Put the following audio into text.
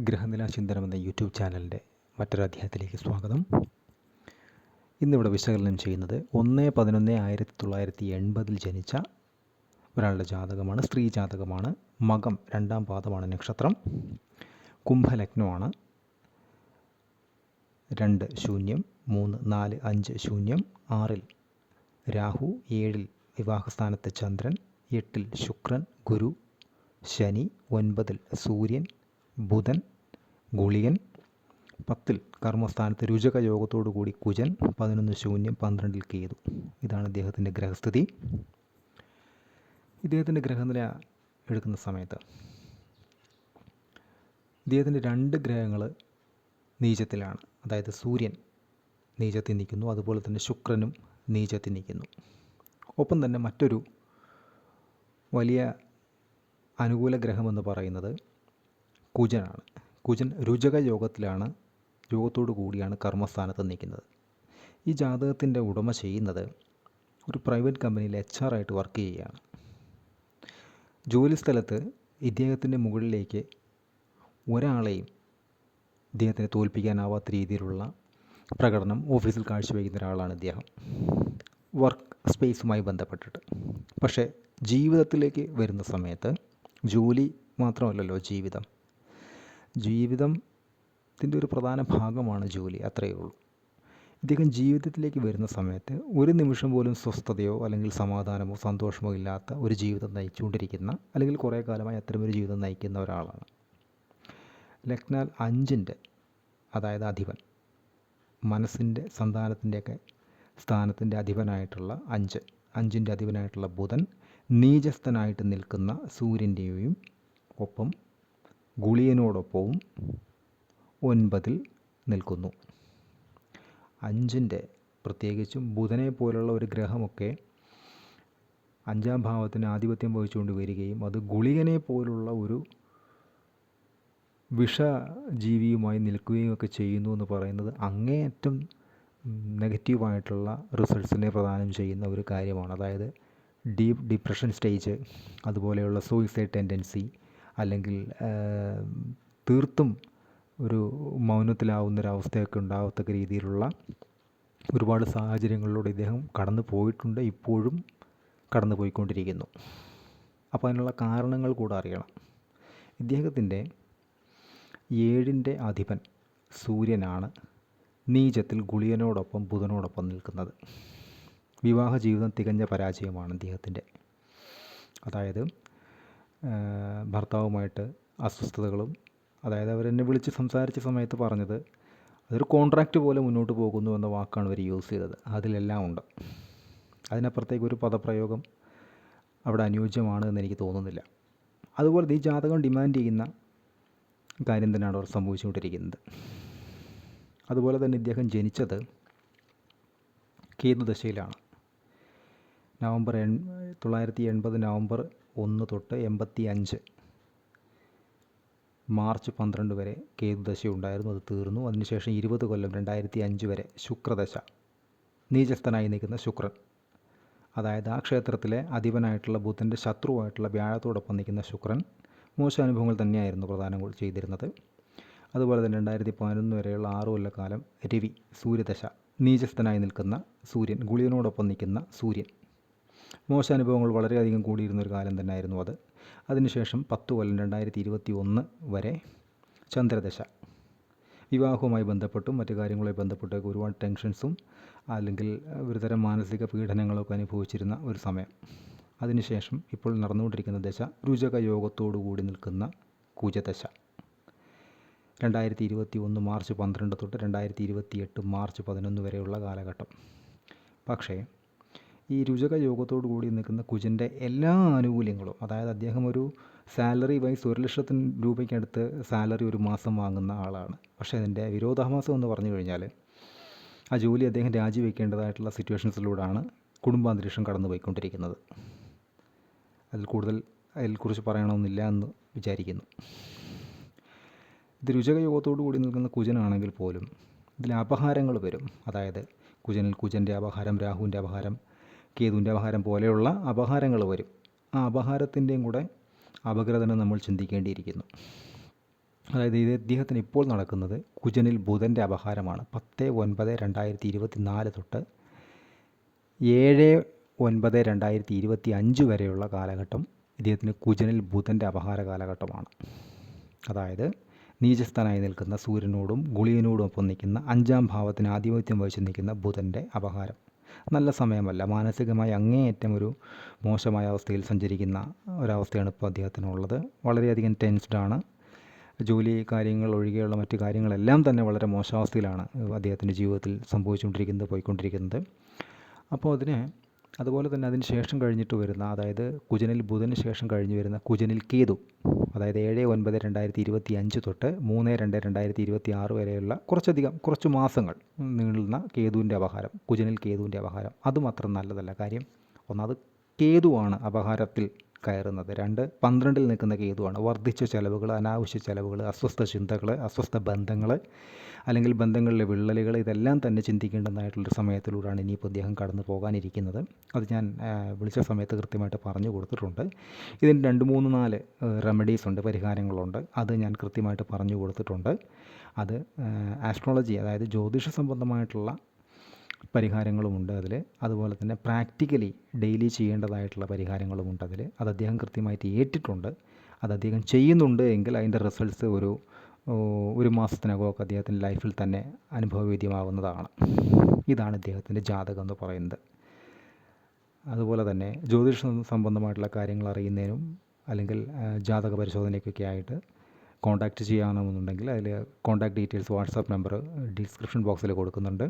ഗ്രഹനില ചിന്തനം എന്ന യൂട്യൂബ് ചാനലിന്റെ മറ്റൊരു അധ്യായത്തിലേക്ക് സ്വാഗതം. ഇന്നിവിടെ വിശകലനം ചെയ്യുന്നത് ഒന്ന് പതിനൊന്ന് ആയിരത്തി തൊള്ളായിരത്തി എൺപതിൽ ജനിച്ച ഒരാളുടെ ജാതകമാണ് സ്ത്രീ ജാതകമാണ്. മകം രണ്ടാം പാദമാണ് നക്ഷത്രം. കുംഭലഗ്നമാണ്. രണ്ട് ശൂന്യം മൂന്ന് നാല് അഞ്ച് ശൂന്യം ആറിൽ രാഹു ഏഴിൽ വിവാഹസ്ഥാനത്ത് ചന്ദ്രൻ എട്ടിൽ ശുക്രൻ ഗുരു ശനി ഒൻപതിൽ സൂര്യൻ ബുധൻ ഗുളിയൻ പത്തിൽ കർമ്മസ്ഥാനത്ത് രുചക യോഗത്തോടു കൂടി കുജൻ പതിനൊന്ന് ശൂന്യം പന്ത്രണ്ടിൽ കേതു. ഇതാണ് ഇദ്ദേഹത്തിന്റെ ഗ്രഹസ്ഥിതി. ഇദ്ദേഹത്തിന്റെ ഗ്രഹനില എടുക്കുന്ന സമയത്ത് ഇദ്ദേഹത്തിന്റെ രണ്ട് ഗ്രഹങ്ങൾ നീചത്തിലാണ്. അതായത് സൂര്യൻ നീചത്തിൽ നിൽക്കുന്നു അതുപോലെ തന്നെ ശുക്രനും നീചത്തിൽ നിൽക്കുന്നു. ഒപ്പം തന്നെ മറ്റൊരു വലിയ അനുകൂല ഗ്രഹമെന്ന് പറയുന്നത് കുജനാണ്. കുജൻ രുചക യോഗത്തിലാണ് യോഗത്തോടു കൂടിയാണ് കർമ്മസ്ഥാനത്ത് നിൽക്കുന്നത്. ഈ ജാതകത്തിന്റെ ഉടമ ചെയ്യുന്നത് ഒരു പ്രൈവറ്റ് കമ്പനിയിൽ എച്ച് ആർ ആയിട്ട് വർക്ക് ചെയ്യുകയാണ്. ജോലിസ്ഥലത്ത് ഇദ്ദേഹത്തിന്റെ മുകളിലേക്ക് ഒരാളെയും ഇദ്ദേഹത്തിനെ തോൽപ്പിക്കാനാവാത്ത രീതിയിലുള്ള പ്രകടനം ഓഫീസിൽ കാഴ്ചവെക്കുന്ന ഒരാളാണ് ഇദ്ദേഹം. വർക്ക് സ്പേസുമായി ബന്ധപ്പെട്ടിട്ട്. പക്ഷേ ജീവിതത്തിലേക്ക് വരുന്ന സമയത്ത് ജോലി മാത്രമല്ലല്ലോ ജീവിതം. ജീവിതത്തിന്റെ ഒരു പ്രധാന ഭാഗമാണ് ജോലി അത്രയേ ഉള്ളൂ. ഇദ്ദേഹം ജീവിതത്തിലേക്ക് വരുന്ന സമയത്ത് ഒരു നിമിഷം പോലും സ്വസ്ഥതയോ അല്ലെങ്കിൽ സമാധാനമോ സന്തോഷമോ ഇല്ലാത്ത ഒരു ജീവിതം നയിച്ചുകൊണ്ടിരിക്കുന്ന അല്ലെങ്കിൽ കുറേ കാലമായി അത്തരമൊരു ജീവിതം നയിക്കുന്ന ഒരാളാണ്. ലക്നാൽ അഞ്ചിന്റെ അതായത് അധിപൻ മനസ്സിന്റെ സന്താനത്തിന്റെയൊക്കെ സ്ഥാനത്തിന്റെ അധിപനായിട്ടുള്ള അഞ്ച് അഞ്ചിന്റെ അധിപനായിട്ടുള്ള ബുധൻ നീചസ്ഥനായിട്ട് നിൽക്കുന്ന സൂര്യന്റെയും ഒപ്പം ഗുളിയനോടൊപ്പവും ഒൻപതിൽ നിൽക്കുന്നു. അഞ്ചിന്റെ പ്രത്യേകിച്ചും ബുധനെ പോലുള്ള ഒരു ഗ്രഹമൊക്കെ അഞ്ചാം ഭാവത്തിന് ആധിപത്യം വഹിച്ചുകൊണ്ട് വരികയും അത് ഗുളികനെ പോലുള്ള ഒരു വിഷജീവിയുമായി നിൽക്കുകയും ഒക്കെ ചെയ്യുന്നു എന്ന് പറയുന്നത് അങ്ങേയറ്റം നെഗറ്റീവായിട്ടുള്ള റിസൾട്ട്സിനെ പ്രദാനം ചെയ്യുന്ന ഒരു കാര്യമാണ്. അതായത് ഡീപ്പ് ഡിപ്രഷൻ സ്റ്റേജ് അതുപോലെയുള്ള സൂയിസൈഡ് ടെൻഡൻസി അല്ലെങ്കിൽ തീർത്തും ഒരു മൗനത്തിലാവുന്ന ഒരവസ്ഥയൊക്കെ ഉണ്ടാകത്തക്ക രീതിയിലുള്ള ഒരുപാട് സാഹചര്യങ്ങളിലൂടെ ഇദ്ദേഹം കടന്നു പോയിട്ടുണ്ട്. ഇപ്പോഴും കടന്നു പോയിക്കൊണ്ടിരിക്കുന്നു. അപ്പോൾ അതിനുള്ള കാരണങ്ങൾ കൂടെ അറിയണം. ഇദ്ദേഹത്തിന്റെ ഏഴിന്റെ അധിപൻ സൂര്യനാണ് നീചത്തിൽ ഗുളിയനോടൊപ്പം ബുധനോടൊപ്പം നിൽക്കുന്നത്. വിവാഹ ജീവിതം തികഞ്ഞ പരാജയമാണ് ഇദ്ദേഹത്തിന്റെ. അതായത് ഭർത്താവുമായിട്ട് അസ്വസ്ഥതകളും അതായത് അവരെന്നെ വിളിച്ച് സംസാരിച്ച സമയത്ത് പറഞ്ഞത് അതൊരു കോൺട്രാക്റ്റ് പോലെ മുന്നോട്ട് പോകുന്നു എന്ന വാക്കാണ് അവർ യൂസ് ചെയ്തത്. അതിലെല്ലാം ഉണ്ട്. അതിനപ്പുറത്തേക്ക് ഒരു പദപ്രയോഗം അവിടെ അനുയോജ്യമാണ് എന്ന് എനിക്ക് തോന്നുന്നില്ല. അതുപോലെ ഈ ജാതകം ഡിമാൻഡ് ചെയ്യുന്ന കാര്യം തന്നെയാണ് അവർ സംഭവിച്ചുകൊണ്ടിരിക്കുന്നത്. അതുപോലെ തന്നെ ഇദ്ദേഹം ജനിച്ചത് കേതുദശയിലാണ്. നവംബർ എൺ തൊള്ളായിരത്തി എൺപത് നവംബർ ഒന്ന് തൊട്ട് എൺപത്തി അഞ്ച് മാർച്ച് പന്ത്രണ്ട് വരെ കേതുദശ ഉണ്ടായിരുന്നു അത് തീർന്നു. അതിനുശേഷം ഇരുപത് കൊല്ലം രണ്ടായിരത്തി അഞ്ച് വരെ ശുക്രദശ നീചസ്ഥനായി നിൽക്കുന്ന ശുക്രൻ. അതായത് ആ ക്ഷേത്രത്തിലെ അധിപനായിട്ടുള്ള ബുധന്റെ ശത്രുവായിട്ടുള്ള വ്യാഴത്തോടൊപ്പം നിൽക്കുന്ന ശുക്രൻ മോശം അനുഭവങ്ങൾ തന്നെയായിരുന്നു പ്രധാനം ചെയ്തിരുന്നത്. അതുപോലെ തന്നെ രണ്ടായിരത്തി പതിനൊന്ന് വരെയുള്ള ആറു കൊല്ലക്കാലം രവി സൂര്യദശ നീചസ്ഥനായി നിൽക്കുന്ന സൂര്യൻ ഗുളിയനോടൊപ്പം നിൽക്കുന്ന സൂര്യൻ. മോശ അനുഭവങ്ങൾ വളരെയധികം കൂടിയിരുന്ന ഒരു കാലം തന്നെയായിരുന്നു അത്. അതിനുശേഷം പത്ത് കൊല്ലം രണ്ടായിരത്തി ഇരുപത്തി ഒന്ന് വരെ ചന്ദ്രദശ. വിവാഹവുമായി ബന്ധപ്പെട്ടും മറ്റു കാര്യങ്ങളുമായി ബന്ധപ്പെട്ടൊക്കെ ഒരുപാട് ടെൻഷൻസും അല്ലെങ്കിൽ ഒരുതരം മാനസിക പീഡനങ്ങളൊക്കെ അനുഭവിച്ചിരുന്ന ഒരു സമയം. അതിനുശേഷം ഇപ്പോൾ നടന്നുകൊണ്ടിരിക്കുന്ന ദശ രുചക യോഗത്തോടു കൂടി നിൽക്കുന്ന കുജദശ. രണ്ടായിരത്തി ഇരുപത്തി ഒന്ന് മാർച്ച് പന്ത്രണ്ട് തൊട്ട് രണ്ടായിരത്തി ഇരുപത്തി എട്ട് മാർച്ച് പതിനൊന്ന് വരെയുള്ള കാലഘട്ടം. പക്ഷേ ഈ രുചക യോഗത്തോടു കൂടി നിൽക്കുന്ന കുജന്റെ എല്ലാ ആനുകൂല്യങ്ങളും അതായത് അദ്ദേഹം ഒരു സാലറി വൈസ് ഒരു ലക്ഷത്തിന് രൂപയ്ക്കടുത്ത് സാലറി ഒരു മാസം വാങ്ങുന്ന ആളാണ്. പക്ഷേ അതിന്റെ വിരോധാഭാസം എന്ന് പറഞ്ഞു കഴിഞ്ഞാൽ ആ ജോലി അദ്ദേഹം രാജിവെക്കേണ്ടതായിട്ടുള്ള സിറ്റുവേഷൻസിലൂടെയാണ് കുടുംബാന്തരീക്ഷം കടന്നു പോയിക്കൊണ്ടിരിക്കുന്നത് അതിൽ കൂടുതൽ അതിൽക്കുറിച്ച് പറയണമെന്നില്ല എന്ന് വിചാരിക്കുന്നു. ഇത് രുചക യോഗത്തോടു കൂടി നിൽക്കുന്ന കുജനാണെങ്കിൽ പോലും ഇതിൽ അപഹാരങ്ങൾ വരും. അതായത് കുജനിൽ കുജന്റെ അപഹാരം രാഹുവിന്റെ അപഹാരം കേതുവിന്റെ പോലെയുള്ള അപഹാരങ്ങൾ വരും. ആ അപഹാരത്തിന്റെയും കൂടെ അപഗ്രഥനം നമ്മൾ ചിന്തിക്കേണ്ടിയിരിക്കുന്നു. അതായത് ഇത് ഇദ്ദേഹത്തിന് ഇപ്പോൾ നടക്കുന്നത് കുജനിൽ ബുധന്റെ അപഹാരമാണ്. പത്ത് ഒൻപത് രണ്ടായിരത്തി ഇരുപത്തി നാല് തൊട്ട് ഏഴ് ഒൻപത് രണ്ടായിരത്തി ഇരുപത്തി അഞ്ച് വരെയുള്ള കാലഘട്ടം ഇദ്ദേഹത്തിന് കുജനിൽ ബുധന്റെ അപഹാര കാലഘട്ടമാണ്. അതായത് നീചസ്ഥാനായി നിൽക്കുന്ന സൂര്യനോടും ഗുളിയനോടും ഒപ്പം നിൽക്കുന്ന അഞ്ചാം ഭാവത്തിന് ആധിപത്യം വഹിച്ചു നിൽക്കുന്ന ബുധന്റെ അപഹാരം. നല്ല സമയമല്ല. മാനസികമായി അങ്ങേയറ്റം ഒരു മോശമായ അവസ്ഥയിൽ സഞ്ചരിക്കുന്ന ഒരവസ്ഥയാണ് ഇപ്പോൾ അദ്ദേഹത്തിനുള്ളത്. വളരെയധികം ടെൻസ്ഡാണ് ജോലി കാര്യങ്ങൾ ഒഴികെയുള്ള മറ്റു കാര്യങ്ങളെല്ലാം തന്നെ വളരെ മോശാവസ്ഥയിലാണ് അദ്ദേഹത്തിന്റെ ജീവിതത്തിൽ സംഭവിച്ചുകൊണ്ടിരിക്കുന്നത് പോയിക്കൊണ്ടിരിക്കുന്നത്. അപ്പോൾ അതിന് അതുപോലെ തന്നെ അതിന് ശേഷം കഴിഞ്ഞിട്ട് വരുന്ന അതായത് കുജനിൽ ബുധന് ശേഷം കഴിഞ്ഞ് വരുന്ന കുജനിൽ കേതു അതായത് ഏഴ് ഒൻപത് രണ്ടായിരത്തി ഇരുപത്തി അഞ്ച് തൊട്ട് മൂന്ന് രണ്ട് രണ്ടായിരത്തി ഇരുപത്തി ആറ് വരെയുള്ള കുറച്ചധികം കുറച്ച് മാസങ്ങൾ നീളുന്ന കേതുവിന്റെ അപഹാരം കുജനിൽ കേതുവിന്റെ അപഹാരം. അതും അത്ര നല്ലതല്ല കാര്യം. ഒന്നാമത് കേതുവാണ് അപഹാരത്തിൽ കയറുന്നത്. രണ്ട് പന്ത്രണ്ടിൽ നിൽക്കുന്ന കേതുവാണ്. വർദ്ധിച്ച ചിലവുകൾ അനാവശ്യ ചിലവുകൾ അസ്വസ്ഥ ചിന്തകൾ അസ്വസ്ഥ ബന്ധങ്ങൾ അല്ലെങ്കിൽ ബന്ധങ്ങളിലെ വിള്ളലുകൾ ഇതെല്ലാം തന്നെ ചിന്തിക്കേണ്ടതായിട്ടുള്ളൊരു സമയത്തിലൂടെയാണ് ഇനിയിപ്പോൾ അദ്ദേഹം കടന്നു പോകാനിരിക്കുന്നത്. അത് ഞാൻ വിളിച്ച സമയത്ത് കൃത്യമായിട്ട് പറഞ്ഞു കൊടുത്തിട്ടുണ്ട്. ഇതിന് രണ്ട് മൂന്ന് നാല് റെമഡീസ് ഉണ്ട് പരിഹാരങ്ങളുണ്ട്. അത് ഞാൻ കൃത്യമായിട്ട് പറഞ്ഞു കൊടുത്തിട്ടുണ്ട്. അത് ആസ്ട്രോളജി അതായത് ജ്യോതിഷ സംബന്ധമായിട്ടുള്ള പരിഹാരങ്ങളുമുണ്ട് അതിൽ അതുപോലെ തന്നെ പ്രാക്ടിക്കലി ഡെയിലി ചെയ്യേണ്ടതായിട്ടുള്ള പരിഹാരങ്ങളുമുണ്ട് അതിൽ അത് അദ്ദേഹം കൃത്യമായിട്ട് ഏറ്റിട്ടുണ്ട്. അത് അദ്ദേഹം ചെയ്യുന്നുണ്ട് എങ്കിൽ അതിന്റെ റിസൾട്ട്സ് ഒരു ഒരു മാസത്തിനകമൊക്കെ അദ്ദേഹത്തിന്റെ ലൈഫിൽ തന്നെ അനുഭവവേദ്യമാകുന്നതാണ് ഇതാണ് ഇദ്ദേഹത്തിന്റെ ജാതകം എന്ന് പറയുന്നത്. അതുപോലെ തന്നെ ജ്യോതിഷ സംബന്ധമായിട്ടുള്ള കാര്യങ്ങൾ അറിയുന്നതിനും അല്ലെങ്കിൽ ജാതക പരിശോധനയ്ക്കൊക്കെ ആയിട്ട് കോൺടാക്റ്റ് ചെയ്യാമെന്നുണ്ടെങ്കിൽ അതിൽ contact details WhatsApp number description ബോക്സിൽ കൊടുക്കുന്നുണ്ട്.